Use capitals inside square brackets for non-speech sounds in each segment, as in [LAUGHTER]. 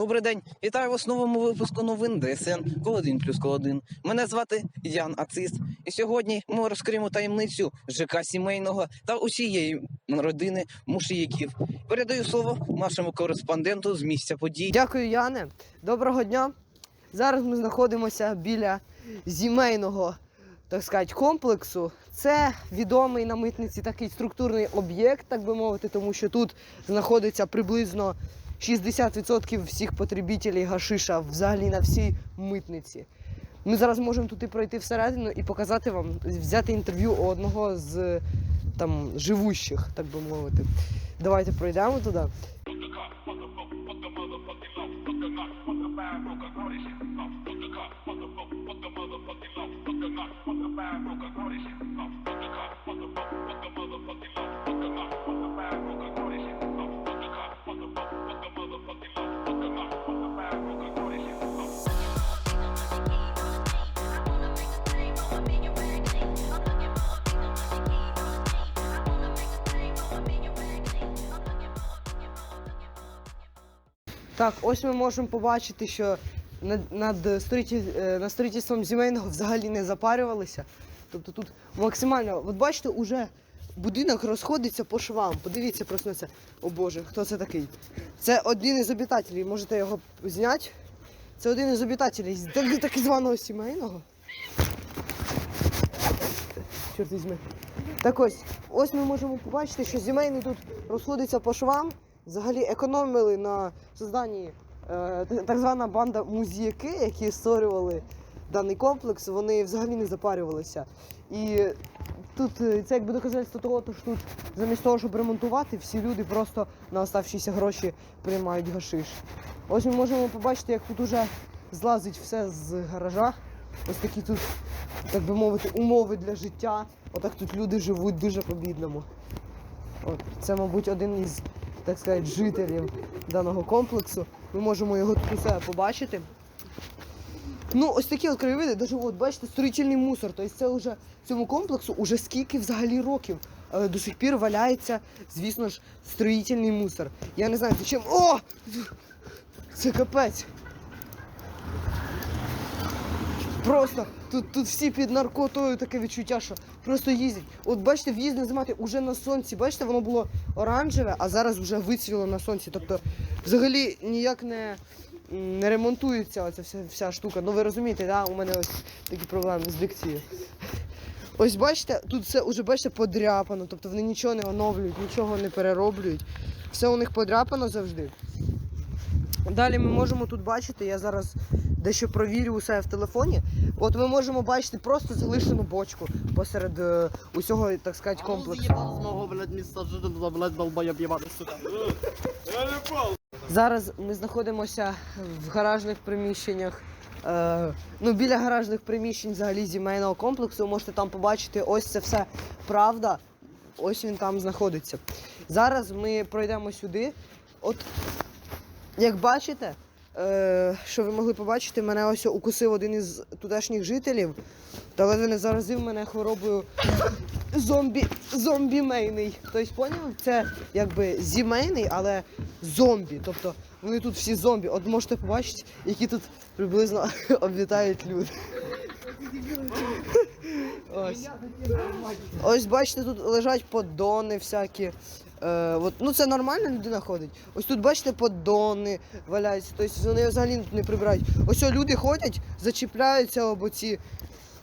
Добрий день, вітаю вас в новому випуску новин ДСН Колодин плюс Колодин. Мене звати Ян Ацист. І сьогодні ми розкриємо таємницю ЖК сімейного та усієї родини мушіяків. Передаю слово нашому кореспонденту з місця подій. Дякую, Яне. Доброго дня. Зараз ми знаходимося біля сімейного, так сказати, комплексу. Це відомий на митниці такий структурний об'єкт, так би мовити, тому що тут знаходиться приблизно 60% всіх потребітелів гашиша взагалі на всій митниці. Ми зараз можемо туди пройти всередину і показати вам, взяти інтерв'ю у одного з там живущих, так би мовити. Давайте пройдемо туди. Так, ось ми можемо побачити, що над, е, над строїтельством сімейного взагалі не запарювалися. Тобто тут максимально, от бачите, уже будинок розходиться по швам. Подивіться просто на це. О Боже, хто це такий? Це один із обітателів, можете його зняти. Це один із обітателів так званого сімейного. Чорт візьми. Так ось, ось ми можемо побачити, що сімейний тут розходиться по швам. Взагалі економили на созданні е, так звана банда музіяки, які створювали даний комплекс, вони взагалі не запарювалися. І тут е, це якби доказательство того, що тут замість того, щоб ремонтувати, всі люди просто на оставшіся гроші приймають гашиш. Ось ми можемо побачити, як тут уже злазить все з гаража. Ось такі тут, так би мовити, умови для життя. Отак тут люди живуть дуже по-бідному. Це, мабуть, один із, так сказати, жителів даного комплексу. Ми можемо його тут у себе побачити. Ну, ось такі от краєвиди, даже от, бачите, строїтельний мусор. Тобто це вже цьому комплексу уже скільки взагалі років е, до сих пір валяється, звісно ж, строїтельний мусор. Я не знаю, зачем. О! Це капець. Просто тут, тут всі під наркотою таке відчуття, що просто їздять. От бачите, в'їзд не знімати уже на сонці. Бачите, воно було оранжеве, а зараз вже вицвіло на сонці. Тобто, взагалі ніяк не, не ремонтується оця вся, вся штука. Ну ви розумієте, да? у мене ось такі проблеми з дикцією. Ось бачите, тут все уже бачите подряпано, тобто вони нічого не оновлюють, нічого не перероблюють. Все у них подряпано завжди. Далі ми можемо тут бачити, я зараз дещо провірю у себе в телефоні. От ми можемо бачити просто залишену бочку посеред е, усього, так сказати, комплексу. З мого, блядь, місця життя, блядь, долбоєб єбати сюди. Зараз ми знаходимося в гаражних приміщеннях. Е, ну, біля гаражних приміщень взагалі сімейного комплексу. Ви можете там побачити, ось це все правда. Ось він там знаходиться. Зараз ми пройдемо сюди. От, як бачите, що ви могли побачити, мене ось укусив один із тутешніх жителів, та ледве не заразив мене хворобою зомбі, зомбімейний. Тобто, поняв? Це якби зімейний, але зомбі. Тобто вони тут всі зомбі. От можете побачити, які тут приблизно [LAUGHS] обітають люди. Ось. Ось бачите, тут лежать поддони всякі. Е, от, ну це нормально людина ходить. Ось тут бачите поддони валяються, тобто вони взагалі тут не прибирають. Ось о, люди ходять, зачіпляються об оці,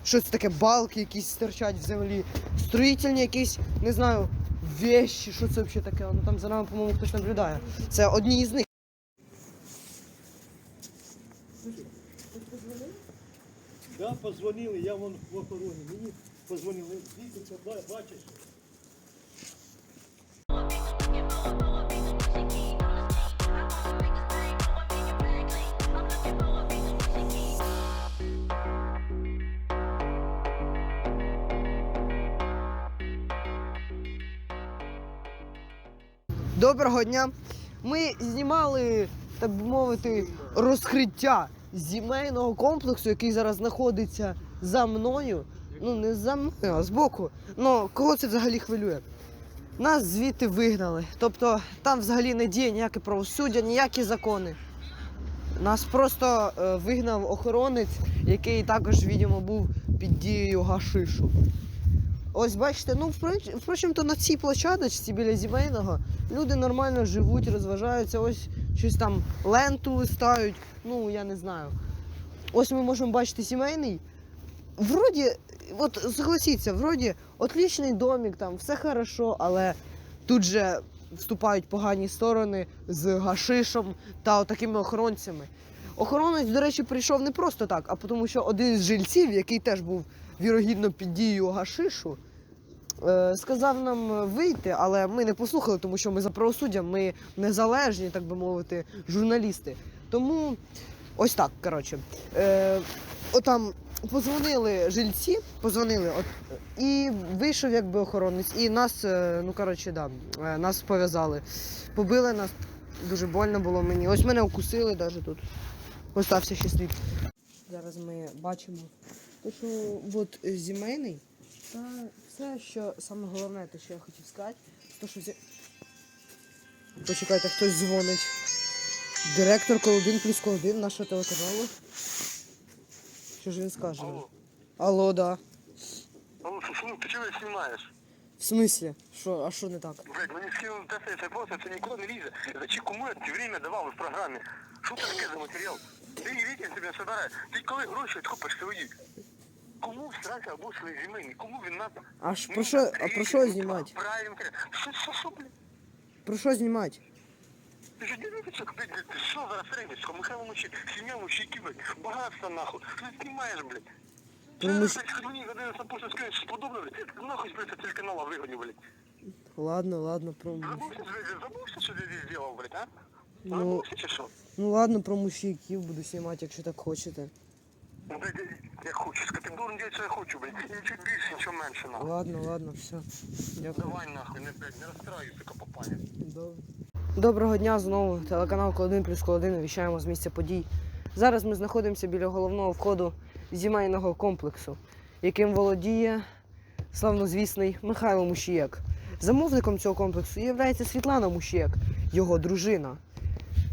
що це таке, балки якісь стирчать в землі, строїтельні якісь, не знаю, вещі, що це взагалі таке? Ну там за нами, по-моєму, хтось наблюдає. Це одні із них. Да, позвонили, я вон в охороні. Мені позвонили. Звідси бачиш? Доброго дня. Ми знімали, так би мовити, розкриття сімейного комплексу, який зараз знаходиться за мною. Ну, не за мною, а збоку. Ну, кого це взагалі хвилює? Нас звідти вигнали. Тобто там взагалі не діє ніяке правосуддя, ніякі закони. Нас просто е, вигнав охоронець, який також, відомо, був під дією гашишу. Ось бачите, ну впроч- впрочем, то на цій площадочці біля сімейного люди нормально живуть, розважаються, ось щось там ленту листають. Ну, я не знаю. Ось ми можемо бачити сімейний. Вроді, от согласіться, вроді, отлічний домик, там все хорошо, але тут же вступають погані сторони з гашишем та отакими охоронцями. Охоронець, до речі, прийшов не просто так, а тому, що один з жильців, який теж був вірогідно під дією гашишу, сказав нам вийти, але ми не послухали, тому що ми за правосуддя, ми незалежні, так би мовити, журналісти. Тому ось так, коротше. Е, отам позвонили жильці, позвонили, от, і вийшов якби охоронець, і нас, е, ну коротше, да, е, нас пов'язали. Побили нас, дуже больно було мені. Ось мене укусили навіть тут. Остався ще слід. Зараз ми бачимо, те, що от е, сімейний, та все, що саме головне, те, що я хотів сказати, то, що. Почекайте, хтось дзвонить. Директор Колодин плюс Колодин нашого телеканалу. Що ж він скаже? Алло. Алло, да. Алло, [LAUGHS] ну ты чего снимаешь? В смислі? Що, а що не так? Блядь, мені скинули ТСС, я просто це ніколи не лізе. Зачем кому я ці время давав в програмі? Що це таке за матеріал? Ти рейтинг себе собирає. Ти коли гроші купиш свої? Кому всрати або свої земельні? Кому він надо? А ж про що, а про що знімати? Правильно, що, що, що, блядь? Про що знімати? Ти ж дивіться, блядь, ти що зараз рейдерсько? Михайло Мучі, сім'я Мучі, блядь, багатство нахуй. Що ти знімаєш, блядь? Тому Це, що- блядь, мені годину на почту скажеш, що подобно, блядь, нахуй, блядь, з телеканала вигоню, блядь. Ладно, ладно, про Забувся, що- забувся, що ти здесь зробив, блядь, а? Ну, Забувся чи що? ну ладно, про мужиків буду знімати, якщо так хочете. Ну, блядь, я хочу, сказати, должен що я хочу, блядь. І нічого більше, нічого менше, нахуй. Ладно, ладно, все. Дякую. Давай, нахуй, не, блядь, не розстраюй, сука, попаня. Добре. Доброго дня знову. Телеканал Колодин плюс Колодин. Віщаємо з місця подій. Зараз ми знаходимося біля головного входу сімейного комплексу, яким володіє славнозвісний Михайло Мушієк. Замовником цього комплексу є Світлана Мушієк, його дружина,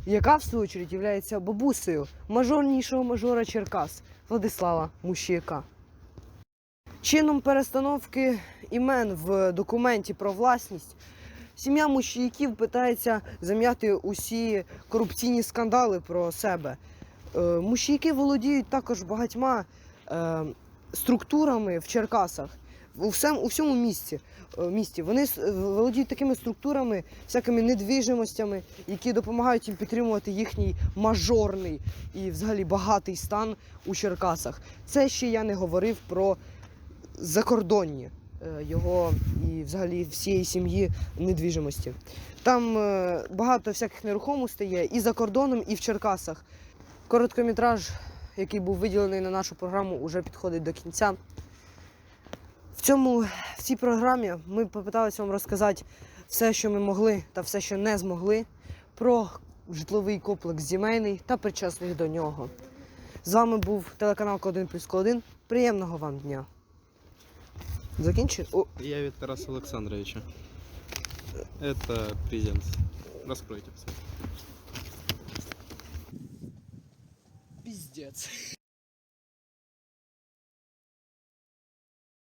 яка в свою чергу є бабусею мажорнішого мажора Черкас Владислава Мушіяка. Чином перестановки імен в документі про власність Сім'я мущіяків питається зам'яти усі корупційні скандали про себе. Е, Мущійки володіють також багатьма е, структурами в Черкасах, у всьому, у всьому місті. е, місті. Вони володіють такими структурами, всякими недвіжимостями, які допомагають їм підтримувати їхній мажорний і взагалі багатий стан у Черкасах. Це ще я не говорив про закордонні е, його і взагалі всієї сім'ї недвіжимості. Там е, багато всяких нерухомостей є і за кордоном, і в Черкасах. Короткометраж, який був виділений на нашу програму, вже підходить до кінця. В цьому в цій програмі ми попиталися вам розказати все, що ми могли, та все, що не змогли, про житловий комплекс сімейний та причасних до нього. З вами був телеканал К1 плюс К1. Приємного вам дня. Закінчив? О, Я від Тараса Олександровича. Это презент. Раскройте все. піздець.